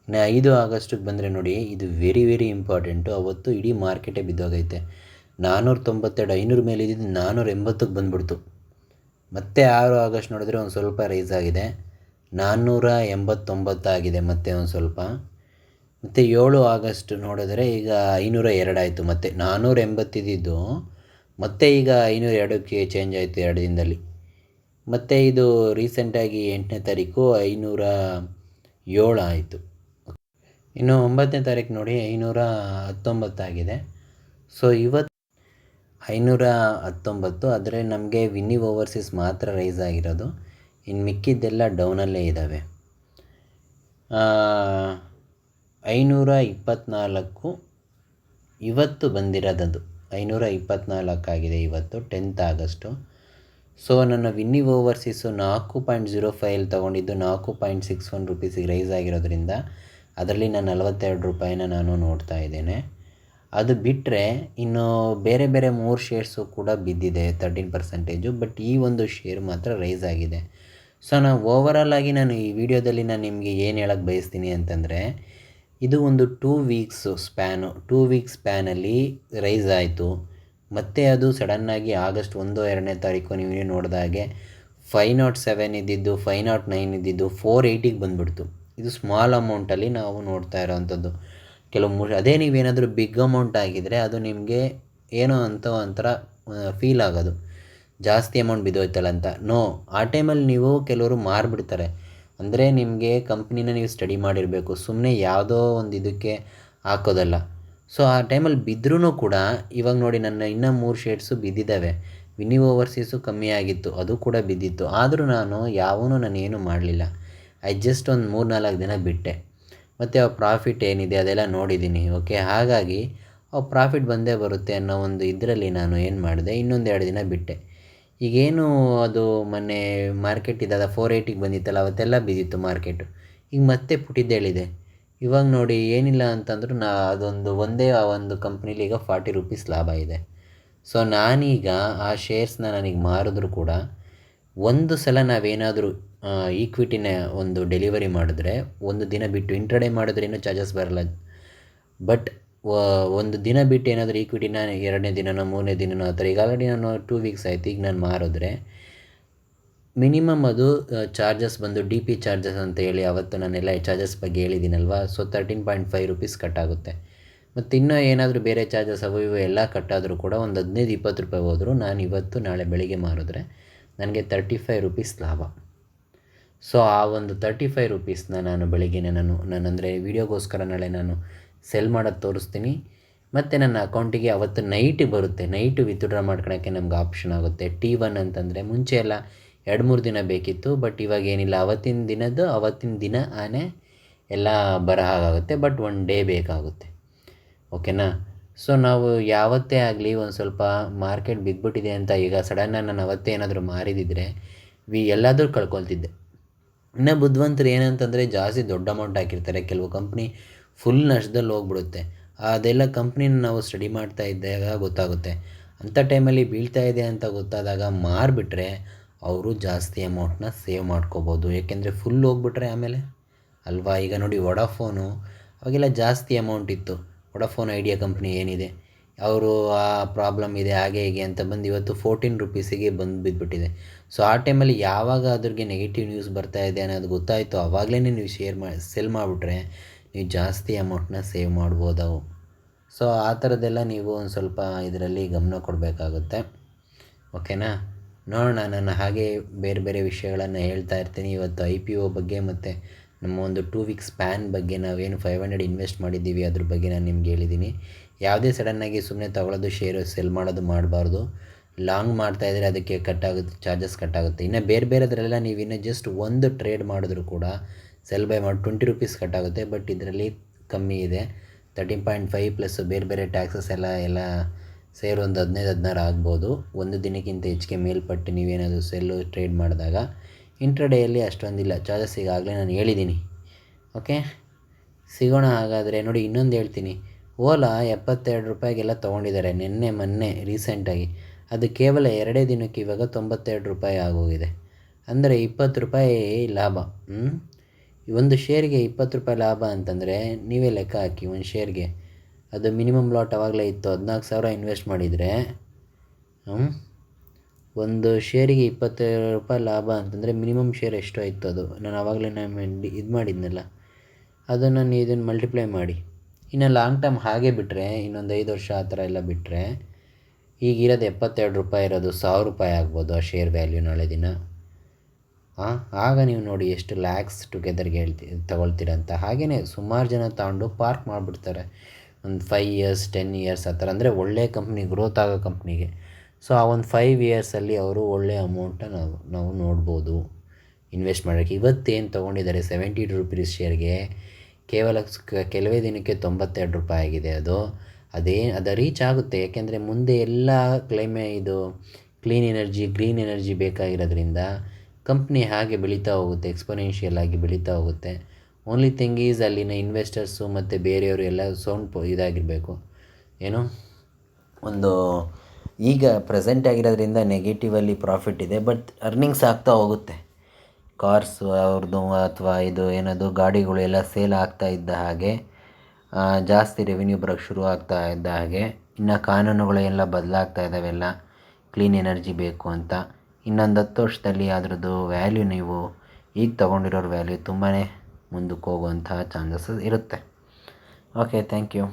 ಇನ್ನು ಐದು ಆಗಸ್ಟಿಗೆ ಬಂದರೆ ನೋಡಿ, ಇದು ವೆರಿ ವೆರಿ ಇಂಪಾರ್ಟೆಂಟು ಅವತ್ತು ಇಡೀ ಮಾರ್ಕೆಟೇ ಬಿದ್ದೋಗೈತೆ. ನಾನ್ನೂರ ತೊಂಬತ್ತೆರಡು, ಐನೂರ ಮೇಲೆ ಇದ್ದಿದ್ದು ನಾನ್ನೂರ ಎಂಬತ್ತಕ್ಕೆ ಬಂದ್ಬಿಡ್ತು. ಮತ್ತೆ ಆರು ಆಗಸ್ಟ್ ನೋಡಿದ್ರೆ ಒಂದು ಸ್ವಲ್ಪ ರೈಸ್ ಆಗಿದೆ. ನಾನ್ನೂರ ಎಂಬತ್ತೊಂಬತ್ತಾಗಿದೆ ಮತ್ತೆ ಒಂದು ಸ್ವಲ್ಪ. ಮತ್ತು ಏಳು ಆಗಸ್ಟ್ ನೋಡಿದ್ರೆ ಈಗ ಐನೂರ ಎರಡಾಯಿತು ಮತ್ತೆ. ನಾನ್ನೂರ ಎಂಬತ್ತಿದ್ದು ಮತ್ತೆ ಈಗ ಐನೂರ ಎರಡಕ್ಕೆ ಚೇಂಜ್ ಆಯಿತು ಎರಡು ದಿನದಲ್ಲಿ. ಮತ್ತು ಇದು ರೀಸೆಂಟಾಗಿ ಎಂಟನೇ ತಾರೀಕು ಐನೂರ ಏಳು ಆಯಿತು. ಇನ್ನು ಒಂಬತ್ತನೇ ತಾರೀಕು ನೋಡಿ, ಐನೂರ ಹತ್ತೊಂಬತ್ತಾಗಿದೆ ಸೊ ಇವತ್ತು ಐನೂರ ಹತ್ತೊಂಬತ್ತು, ಆದರೆ ನಮಗೆ ವಿನ್ನಿ ಓವರ್ಸೀಸ್ ಮಾತ್ರ ರೈಸ್ ಆಗಿರೋದು. ಇನ್ನು ಮಿಕ್ಕಿದ್ದೆಲ್ಲ ಡೌನಲ್ಲೇ ಇದ್ದಾವೆ ಐನೂರ ಇಪ್ಪತ್ತ್ನಾಲ್ಕು ಇವತ್ತು ಬಂದಿರೋದದು. ಐನೂರ ಇಪ್ಪತ್ತ್ನಾಲ್ಕಾಗಿದೆ ಇವತ್ತು ಟೆಂತ್ ಆಗಸ್ಟು. ಸೊ ನನ್ನ ವಿನ್ನಿ ಓವರ್ಸೀಸು ನಾಲ್ಕು ಪಾಯಿಂಟ್ ಜೀರೋ ಫೈಲ್ ತೊಗೊಂಡಿದ್ದು ನಾಲ್ಕು ಪಾಯಿಂಟ್ ಸಿಕ್ಸ್ ಒನ್ ರುಪೀಸಿಗೆ ರೈಸ್ ಆಗಿರೋದ್ರಿಂದ ಅದರಲ್ಲಿ ನಾನು ನಲವತ್ತೆರಡು ರೂಪಾಯಿನ ನಾನು ನೋಡ್ತಾ ಇದ್ದೇನೆ. ಅದು ಬಿಟ್ಟರೆ ಇನ್ನು ಬೇರೆ ಬೇರೆ ಮೂರು ಶೇರ್ಸು ಕೂಡ ಬಿದ್ದಿದೆ ತರ್ಟೀನ್ ಪರ್ಸೆಂಟೇಜು ಬಟ್ ಈ ಒಂದು ಶೇರ್ ಮಾತ್ರ ರೈಸ್ ಆಗಿದೆ. ಸೊ ನಾನು ಓವರಾಲ್ ಆಗಿ ನಾನು ಈ ವಿಡಿಯೋದಲ್ಲಿ ನಾನು ನಿಮಗೆ ಏನು ಹೇಳೋಕ್ಕೆ ಬಯಸ್ತೀನಿ ಅಂತಂದರೆ, ಇದು ಒಂದು two weeks span two weeks ಸ್ಪ್ಯಾನಲ್ಲಿ rise ಆಯಿತು. ಮತ್ತು ಅದು ಸಡನ್ನಾಗಿ ಆಗಸ್ಟ್ ಒಂದು, ಎರಡನೇ ತಾರೀಕು ನೀವು ನೋಡಿದಾಗೆ ಫೈವ್ ನಾಟ್ ಸೆವೆನ್ ಇದ್ದಿದ್ದು ಫೈ ನಾಟ್ ನೈನ್ ಇದ್ದಿದ್ದು ಫೋರ್ ಏಯ್ಟಿಗೆ ಬಂದುಬಿಡ್ತು. ಇದು ಸ್ಮಾಲ್ ಅಮೌಂಟಲ್ಲಿ ನಾವು ನೋಡ್ತಾ ಇರೋವಂಥದ್ದು ಕೆಲವು ಮು, ಅದೇ ನೀವೇನಾದರೂ ಬಿಗ್ ಅಮೌಂಟ್ ಆಗಿದ್ದರೆ ಅದು ನಿಮಗೆ ಏನೋ ಅಂತ ಒಂಥರ ಫೀಲ್ ಆಗೋದು. ಜಾಸ್ತಿ ಅಮೌಂಟ್ ಬಿದ್ದೋಯ್ತಲ್ಲ ಅಂತ. ನೋ ಆ ಟೈಮಲ್ಲಿ ನೀವು ಕೆಲವರು ಮಾರಿಬಿಡ್ತಾರೆ. ಅಂದರೆ ನಿಮಗೆ ಕಂಪ್ನಿನ ನೀವು ಸ್ಟಡಿ ಮಾಡಿರಬೇಕು. ಸುಮ್ಮನೆ ಯಾವುದೋ ಒಂದು ಇದಕ್ಕೆ ಹಾಕೋದಲ್ಲ. ಸೊ ಆ ಟೈಮಲ್ಲಿ ಬಿದ್ದರೂ ಕೂಡ ಇವಾಗ ನೋಡಿ ನನ್ನ ಇನ್ನೂ ಮೂರು ಶೇಡ್ಸು ಬಿದ್ದಿದ್ದಾವೆ ವಿನಿ ಓವರ್ಸೀಸು ಕಮ್ಮಿ ಆಗಿತ್ತು, ಅದು ಕೂಡ ಬಿದ್ದಿತ್ತು. ಆದರೂ ನಾನು ಯಾವನೂ ನಾನು ಏನೂ ಮಾಡಲಿಲ್ಲ. ಐ ಜಸ್ಟ್ ಒಂದು ಮೂರು ನಾಲ್ಕು ದಿನ ಬಿಟ್ಟೆ. ಮತ್ತು ಆ ಪ್ರಾಫಿಟ್ ಏನಿದೆ ಅದೆಲ್ಲ ನೋಡಿದ್ದೀನಿ ಓಕೆ ಹಾಗಾಗಿ ಆ ಪ್ರಾಫಿಟ್ ಬಂದೇ ಬರುತ್ತೆ ಅನ್ನೋ ಒಂದು ಇದರಲ್ಲಿ ನಾನು ಏನು ಮಾಡಿದೆ, ಇನ್ನೊಂದು ಎರಡು ದಿನ ಬಿಟ್ಟೆ. ಈಗೇನು ಅದು ಮೊನ್ನೆ ಮಾರ್ಕೆಟ್ ಇದ್ದಾಗ ಫೋರ್ ಏಯ್ಟಿಗೆ ಬಂದಿತ್ತಲ್ಲ, ಅವತ್ತೆಲ್ಲ ಬಿದ್ದಿತ್ತು ಮಾರ್ಕೆಟು ಈಗ ಮತ್ತೆ ಪುಟಿದ್ದೇಳಿದೆ. ಇವಾಗ ನೋಡಿ ಏನಿಲ್ಲ ಅಂತಂದ್ರೂ ನಾ ಅದೊಂದು ಒಂದೇ ಆ ಒಂದು ಕಂಪ್ನೀಲಿ ಈಗ ಫಾರ್ಟಿ ರುಪೀಸ್ ಲಾಭ ಇದೆ. ಸೊ ನಾನೀಗ ಆ ಶೇರ್ಸ್ನ ನನಗೆ ಮಾರಿದ್ರು ಕೂಡ ಒಂದು ಸಲ ನಾವೇನಾದರೂ ಈಕ್ವಿಟಿನ ಒಂದು ಡೆಲಿವರಿ ಮಾಡಿದ್ರೆ, ಒಂದು ದಿನ ಬಿಟ್ಟು ಇಂಟ್ರಡೇ ಮಾಡಿದ್ರೆ ಏನೂ ಚಾರ್ಜಸ್ ಬರಲ್ಲ. ಬಟ್ ಒಂದು ದಿನ ಬಿಟ್ಟು ಏನಾದರೂ ಈಕ್ವಿಟಿನ ಎರಡನೇ ದಿನನೋ ಮೂರನೇ ದಿನನೋ ಆ ಥರ ಈಗ ಆಲ್ರೆಡಿ ನಾನು ಟೂ ವೀಕ್ಸ್ ಆಯಿತು, ಈಗ ನಾನು ಮಾರಿದ್ರೆ ಮಿನಿಮಮ್ ಅದು ಚಾರ್ಜಸ್ ಬಂದು ಡಿ ಪಿ ಚಾರ್ಜಸ್ ಅಂತ ಹೇಳಿ ಅವತ್ತು ನಾನೆಲ್ಲ ಚಾರ್ಜಸ್ ಬಗ್ಗೆ ಹೇಳಿದ್ದೀನಲ್ವಾ? So thirteen point five rupees ಕಟ್ಟಾಗುತ್ತೆ ಮತ್ತು ಇನ್ನೂ ಏನಾದರೂ ಬೇರೆ ಚಾರ್ಜಸ್ ಅವು ಇವು ಎಲ್ಲ ಕಟ್ಟಾದರೂ ಕೂಡ ಒಂದು ಹದಿನೈದು, ಇಪ್ಪತ್ತು ರೂಪಾಯಿ ಹೋದರೂ. ನಾನು ಇವತ್ತು ನಾಳೆ ಬೆಳಿಗ್ಗೆ ಮಾರಿದ್ರೆ ನನಗೆ ತರ್ಟಿ ಫೈವ್ ರುಪೀಸ್ ಲಾಭ. ಸೊ ಆ ಒಂದು ತರ್ಟಿ ಫೈವ್ ರುಪೀಸ್ನ ನಾನು ಬೆಳಿಗ್ಗೆನೇ ನಾನು ನಾನು ಅಂದರೆ ವೀಡಿಯೋಗೋಸ್ಕರ ನಾಳೆ ನಾನು ಸೆಲ್ ಮಾಡೋದು ತೋರಿಸ್ತೀನಿ. ಮತ್ತು ನನ್ನ ಅಕೌಂಟಿಗೆ ಅವತ್ತು ನೈಟ್ ಬರುತ್ತೆ. ನೈಟ್ ವಿತ್ಡ್ರಾ ಮಾಡ್ಕೊಳಕ್ಕೆ ನಮ್ಗೆ ಆಪ್ಷನ್ ಆಗುತ್ತೆ. ಟಿ ಒನ್ ಅಂತಂದರೆ ಮುಂಚೆ ಎಲ್ಲ ಎರಡು ಮೂರು ದಿನ ಬೇಕಿತ್ತು ಬಟ್ ಇವಾಗ ಏನಿಲ್ಲ. ಅವತ್ತಿನ ದಿನದ್ದು, ಅವತ್ತಿನ ದಿನ ಆನೆ ಎಲ್ಲ ಬರೋ ಹಾಗಾಗುತ್ತೆ ಬಟ್ ಒನ್ ಡೇ ಬೇಕಾಗುತ್ತೆ. ಓಕೆನಾ ಸೊ ನಾವು ಯಾವತ್ತೇ ಆಗಲಿ ಒಂದು ಸ್ವಲ್ಪ ಮಾರ್ಕೆಟ್ ಬಿದ್ದುಬಿಟ್ಟಿದೆ ಅಂತ ಈಗ ಸಡನ್ನಾಗಿ ನಾನು ಅವತ್ತೇ ಏನಾದರೂ ಮಾರಿದಿದ್ರೆ, ವಿ ಎಲ್ಲಾದರೂ ಕಳ್ಕೊಳ್ತಿದ್ದೆ. ಇನ್ನು ಬುದ್ಧಿವಂತರು ಏನಂತಂದರೆ ಜಾಸ್ತಿ ದೊಡ್ಡ ಅಮೌಂಟ್ ಹಾಕಿರ್ತಾರೆ. ಕೆಲವು ಕಂಪ್ನಿ ಫುಲ್ ನಷ್ಟದಲ್ಲಿ ಹೋಗ್ಬಿಡುತ್ತೆ. ಅದೆಲ್ಲ ಕಂಪ್ನಿನ ನಾವು ಸ್ಟಡಿ ಮಾಡ್ತಾ ಇದ್ದಾಗ ಗೊತ್ತಾಗುತ್ತೆ. ಅಂಥ ಟೈಮಲ್ಲಿ ಬೀಳ್ತಾ ಇದೆ ಅಂತ ಗೊತ್ತಾದಾಗ ಮಾರಿಬಿಟ್ರೆ ಅವರು ಜಾಸ್ತಿ ಅಮೌಂಟ್ನ ಸೇವ್ ಮಾಡ್ಕೋಬೋದು. ಏಕೆಂದರೆ ಫುಲ್ ಹೋಗ್ಬಿಟ್ರೆ ಆಮೇಲೆ, ಅಲ್ವಾ? ಈಗ ನೋಡಿ ವಡಾಫೋನು ಅವಾಗೆಲ್ಲ ಜಾಸ್ತಿ ಅಮೌಂಟ್ ಇತ್ತು. ವಡಾಫೋನ್ ಐಡಿಯಾ ಕಂಪ್ನಿ ಏನಿದೆ? ಅವರು ಆ ಪ್ರಾಬ್ಲಮ್ ಇದೆ, ಹಾಗೆ ಹೀಗೆ ಅಂತ ಬಂದು ಇವತ್ತು ಫೋರ್ಟೀನ್ ರುಪೀಸಿಗೆ ಬಂದು ಬಿದ್ದುಬಿಟ್ಟಿದೆ ಸೊ ಆ ಟೈಮಲ್ಲಿ ಯಾವಾಗ ಅದ್ರಿಗೆ ನೆಗೆಟಿವ್ ನ್ಯೂಸ್ ಬರ್ತಾ ಇದೆ ಅನ್ನೋದು ಗೊತ್ತಾಯಿತು. ಆವಾಗಲೇ ನೀವು ಶೇರ್ ಮಾಡಿ ಸೆಲ್ ಮಾಡಿಬಿಟ್ರೆ ನೀವು ಜಾಸ್ತಿ ಅಮೌಂಟ್ನ ಸೇವ್ ಮಾಡ್ಬೋದು ಸೊ ಆ ಥರದ್ದೆಲ್ಲ ನೀವು ಒಂದು ಸ್ವಲ್ಪ ಇದರಲ್ಲಿ ಗಮನ ಕೊಡಬೇಕಾಗುತ್ತೆ. ಓಕೆನಾ ನೋಡೋಣ, ನಾನು ಹಾಗೆ ಬೇರೆ ಬೇರೆ ವಿಷಯಗಳನ್ನು ಹೇಳ್ತಾ ಇರ್ತೀನಿ. ಇವತ್ತು ಐ ಪಿ ಒ ಬಗ್ಗೆ ಮತ್ತು ನಮ್ಮ ಒಂದು ಟೂ ವೀಕ್ಸ್ ಪ್ಯಾನ್ ಬಗ್ಗೆ ನಾವೇನು ಫೈವ್ ಹಂಡ್ರೆಡ್ ಇನ್ವೆಸ್ಟ್ ಮಾಡಿದ್ದೀವಿ ಅದ್ರ ಬಗ್ಗೆ ನಾನು ನಿಮ್ಗೆ ಹೇಳಿದ್ದೀನಿ. ಯಾವುದೇ ಸಡನ್ನಾಗಿ ಸುಮ್ಮನೆ ತಗೊಳ್ಳೋದು ಶೇರು ಸೆಲ್ ಮಾಡೋದು ಮಾಡಬಾರ್ದು. ಲಾಂಗ್ ಮಾಡ್ತಾ ಇದ್ದರೆ ಅದಕ್ಕೆ ಕಟ್ಟಾಗುತ್ತೆ ಚಾರ್ಜಸ್ ಕಟ್ಟಾಗುತ್ತೆ ಇನ್ನು ಬೇರೆ ಬೇರೆದರೆಲ್ಲ ನೀವು ಇನ್ನೂ ಜಸ್ಟ್ ಒಂದು ಟ್ರೇಡ್ ಮಾಡಿದ್ರು ಕೂಡ ಸೆಲ್ ಬೈ ಮಾಡಿ ಟ್ವೆಂಟಿ ರುಪೀಸ್ ಕಟ್ಟಾಗುತ್ತೆ ಬಟ್ ಇದರಲ್ಲಿ ಕಮ್ಮಿ ಇದೆ. ತರ್ಟೀನ್ ಪಾಯಿಂಟ್ ಫೈವ್ ಪ್ಲಸ್ ಬೇರೆ ಬೇರೆ ಟ್ಯಾಕ್ಸಸ್ ಎಲ್ಲ ಎಲ್ಲ ಸೇರಿ ಒಂದು ಹದಿನೈದು, ಹದಿನಾರು ಆಗ್ಬೋದು. ಒಂದು ದಿನಕ್ಕಿಂತ ಹೆಚ್ಚಿಗೆ ಮೇಲ್ಪಟ್ಟು ನೀವೇನಾದರೂ ಸೆಲ್ಲು ಟ್ರೇಡ್ ಮಾಡಿದಾಗ ಇಂಟ್ರಡೇಯಲ್ಲಿ ಅಷ್ಟೊಂದಿಲ್ಲ. ಚಾರ್ಜಸ್ ಈಗಾಗಲೇ ನಾನು ಹೇಳಿದ್ದೀನಿ. ಓಕೆ ಸಿಗೋಣ ಹಾಗಾದರೆ ನೋಡಿ ಇನ್ನೊಂದು ಹೇಳ್ತೀನಿ. ಓಲಾ ಎಪ್ಪತ್ತೆರಡು ರೂಪಾಯಿಗೆಲ್ಲ ತೊಗೊಂಡಿದ್ದಾರೆ. ನಿನ್ನೆ, ಮೊನ್ನೆ ರೀಸೆಂಟಾಗಿ ಅದು ಕೇವಲ ಎರಡೇ ದಿನಕ್ಕೆ ಇವಾಗ ತೊಂಬತ್ತೆರಡು ರೂಪಾಯಿ ಆಗೋಗಿದೆ. ಅಂದರೆ ಇಪ್ಪತ್ತು ರೂಪಾಯಿ ಲಾಭ. ಒಂದು ಶೇರ್ಗೆ ಇಪ್ಪತ್ತು ರೂಪಾಯಿ ಲಾಭ ಅಂತಂದರೆ ನೀವೇ ಲೆಕ್ಕ ಹಾಕಿ ಒಂದು ಶೇರ್ಗೆ ಅದು ಮಿನಿಮಮ್ ಲಾಟ್ ಅವಾಗಲೇ ಇತ್ತು. ಹದಿನಾಲ್ಕು ಸಾವಿರ ಇನ್ವೆಸ್ಟ್ ಮಾಡಿದರೆ ಒಂದು ಶೇರಿಗೆ ಇಪ್ಪತ್ತೈದು ರೂಪಾಯಿ ಲಾಭ ಅಂತಂದರೆ ಮಿನಿಮಮ್ ಶೇರ್ ಎಷ್ಟು ಆಯಿತು ಅದು. ನಾನು ಆವಾಗಲೇ ನಾನು ಇದು ಮಾಡಿದ್ನಲ್ಲ. ಅದು ನಾನು ಇದನ್ನು ಮಲ್ಟಿಪ್ಲೈ ಮಾಡಿ. ಇನ್ನು ಲಾಂಗ್ ಟರ್ಮ್ ಹಾಗೆ ಬಿಟ್ಟರೆ ಇನ್ನೊಂದು ಐದು ವರ್ಷ ಆ ಥರ ಎಲ್ಲ ಬಿಟ್ಟರೆ ಈಗಿರೋದು ಎಪ್ಪತ್ತೆರಡು ರೂಪಾಯಿ ಇರೋದು ಸಾವಿರ ರೂಪಾಯಿ ಆಗ್ಬೋದು ಆ ಶೇರ್ ವ್ಯಾಲ್ಯೂ ನಾಳೆ ದಿನ. ಆಗ ನೀವು ನೋಡಿ ಎಷ್ಟು ಲ್ಯಾಕ್ಸ್ ಟುಗೆದರ್ಗೆ ಹೇಳ್ತಿ, ತಗೊಳ್ತೀರ ಅಂತ. ಹಾಗೆಯೇ ಸುಮಾರು ಜನ ತಗೊಂಡು ಪಾರ್ಕ್ ಮಾಡಿಬಿಡ್ತಾರೆ. ಒಂದು ಫೈವ್ ಇಯರ್ಸ್ ಟೆನ್ ಇಯರ್ಸ್ ಆ ಥರ. ಅಂದರೆ ಒಳ್ಳೆಯ ಕಂಪ್ನಿ ಗ್ರೋತ್ ಆಗೋ ಕಂಪ್ನಿಗೆ ಸೊ ಆ ಒಂದು ಫೈವ್ ಇಯರ್ಸಲ್ಲಿ ಅವರು ಒಳ್ಳೆಯ ಅಮೌಂಟನ್ನು ನಾವು ನಾವು ನೋಡ್ಬೋದು ಇನ್ವೆಸ್ಟ್ ಮಾಡೋಕ್ಕೆ ಇವತ್ತೇನು ತೊಗೊಂಡಿದ್ದಾರೆ? ಸೆವೆಂಟಿ ಟು ರುಪೀಸ್ ಶೇರ್ಗೆ ಕೇವಲ ಕೆಲವೇ ದಿನಕ್ಕೆ ತೊಂಬತ್ತೆರಡು ರೂಪಾಯಿ ಆಗಿದೆ ಅದು. ಅದೇ, ಅದು ರೀಚ್ ಆಗುತ್ತೆ. ಯಾಕೆಂದರೆ ಮುಂದೆ ಎಲ್ಲ ಕ್ಲೈಮೇ ಇದು ಕ್ಲೀನ್ ಎನರ್ಜಿ ಗ್ರೀನ್ ಎನರ್ಜಿ ಬೇಕಾಗಿರೋದ್ರಿಂದ ಕಂಪ್ನಿ ಹಾಗೆ ಬೆಳೀತಾ ಹೋಗುತ್ತೆ ಎಕ್ಸ್ಪೊನೆನ್ಷಿಯಲ್ ಆಗಿ ಬೆಳೀತಾ ಹೋಗುತ್ತೆ. ಓನ್ಲಿ ಥಿಂಗ್ ಈಸ್ ಅಲ್ಲಿನ ಇನ್ವೆಸ್ಟರ್ಸು ಮತ್ತು ಬೇರೆಯವರು ಎಲ್ಲ ಸೌಂಡ್ ಪೊ ಇದಾಗಿರಬೇಕು. ಏನು? ಒಂದು ಈಗ ಪ್ರೆಸೆಂಟ್ ಆಗಿರೋದ್ರಿಂದ ನೆಗೆಟಿವಲ್ಲಿ ಪ್ರಾಫಿಟ್ ಇದೆ ಬಟ್ ಅರ್ನಿಂಗ್ಸ್ ಆಗ್ತಾ ಹೋಗುತ್ತೆ. ಕಾರ್ಸ್ ಅವ್ರದ್ದು ಅಥವಾ ಇದು ಏನದು, ಗಾಡಿಗಳು ಎಲ್ಲ ಸೇಲ್ ಆಗ್ತಾ ಇದ್ದ ಹಾಗೆ ಜಾಸ್ತಿ ರೆವಿನ್ಯೂ ಬರೋಕ್ಕೆ ಶುರು ಆಗ್ತಾ ಇದ್ದ ಹಾಗೆ, ಇನ್ನು ಕಾನೂನುಗಳೆಲ್ಲ ಬದಲಾಗ್ತಾ ಇದ್ದಾವೆಲ್ಲ ಕ್ಲೀನ್ ಎನರ್ಜಿ ಬೇಕು ಅಂತ. ಇನ್ನೊಂದು ಹತ್ತು ವರ್ಷದಲ್ಲಿ ಅದರದ್ದು ವ್ಯಾಲ್ಯೂ ನೀವು ಈಗ ತೊಗೊಂಡಿರೋರ ವ್ಯಾಲ್ಯೂ ತುಂಬಾ ಮುಂದಕ್ಕೆ ಹೋಗುವಂತಹ ಚಾನ್ಸಸ್ ಇರುತ್ತೆ. Okay thank you